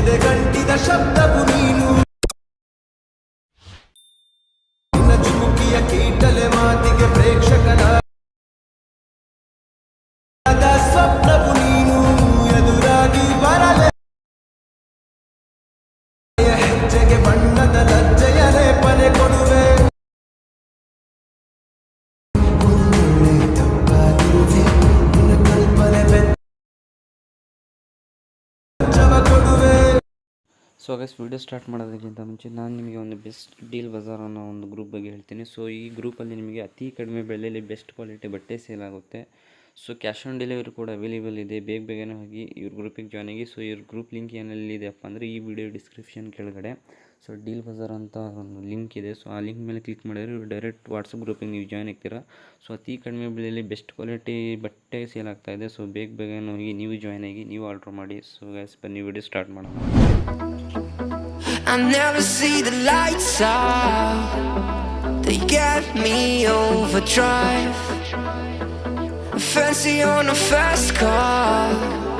ಎದೆ ಗಂಟಿದ ಶಬ್ದವು ನೀನು ನಿನ್ನ ಚುಮುಕಿಯ ಕೀಟಲೆ ಮಾತಿಗೆ ಪ್ರೇಕ್ಷಕನ ಅದ ಸೊ ಗೈಸ್ ವಿಡಿಯೋ ಸ್ಟಾರ್ಟ್ ಮಾಡೋದಕ್ಕಿಂತ ಮುಂಚೆ ನಾನು ನಿಮಗೆ ಒಂದು ಬೆಸ್ಟ್ ಡೀಲ್ ಬಜಾರ್ ಅನ್ನೋ ಒಂದು ಗ್ರೂಪ್ ಬಗ್ಗೆ ಹೇಳ್ತೀನಿ. ಸೊ ಈ ಗ್ರೂಪಲ್ಲಿ ನಿಮಗೆ ಅತಿ ಕಡಿಮೆ ಬೆಲೆಯಲ್ಲಿ ಬೆಸ್ಟ್ ಕ್ವಾಲಿಟಿ ಬಟ್ಟೆ ಸೇಲ್ ಆಗುತ್ತೆ. ಸೊ ಕ್ಯಾಶ್ ಆನ್ ಡೆಲಿವರಿ ಕೂಡ ಅವೈಲೇಬಲ್ ಇದೆ. ಬೇಗ ಬೇಗನೆ ಹೋಗಿ ಇವ್ರ ಗ್ರೂಪಿಗೆ ಜಾಯ್ನ್ ಆಗಿ. ಸೊ ಇವ್ರ ಗ್ರೂಪ್ ಲಿಂಕ್ ಏನಲ್ಲಿದೆಯಪ್ಪ ಅಂದರೆ ಈ ವಿಡಿಯೋ ಡಿಸ್ಕ್ರಿಪ್ಷನ್ ಕೆಳಗಡೆ. ಸೊ ಡೀಲ್ ಬಜಾರ್ ಅಂತ ಒಂದು ಲಿಂಕ್ ಇದೆ. ಸೊ ಆ ಲಿಂಕ್ ಮೇಲೆ ಕ್ಲಿಕ್ ಮಾಡಿದ್ರೆ ಡೈರೆಕ್ಟ್ ವಾಟ್ಸಪ್ ಗ್ರೂಪಿಗೆ ನೀವು ಜಾಯ್ನ್ ಆಗ್ತೀರಾ. ಸೊ ಅತಿ ಕಡಿಮೆ ಬೆಲೆಯಲ್ಲಿ ಬೆಸ್ಟ್ ಕ್ವಾಲಿಟಿ ಬಟ್ಟೆ ಸೇಲ್ ಆಗ್ತಾ ಇದೆ. ಸೊ ಬೇಗ ಬೇಗನೆ ಹೋಗಿ ನೀವು ಜಾಯ್ನ್ ಆಗಿ, ನೀವು ಆರ್ಡ್ರ್ ಮಾಡಿ. ಸೊ ಗ್ಯಾಸ್ ಬನ್ನಿ ವಿಡಿಯೋ ಸ್ಟಾರ್ಟ್ ಮಾಡೋಣ. They get me overdrive. fancy on a fast car.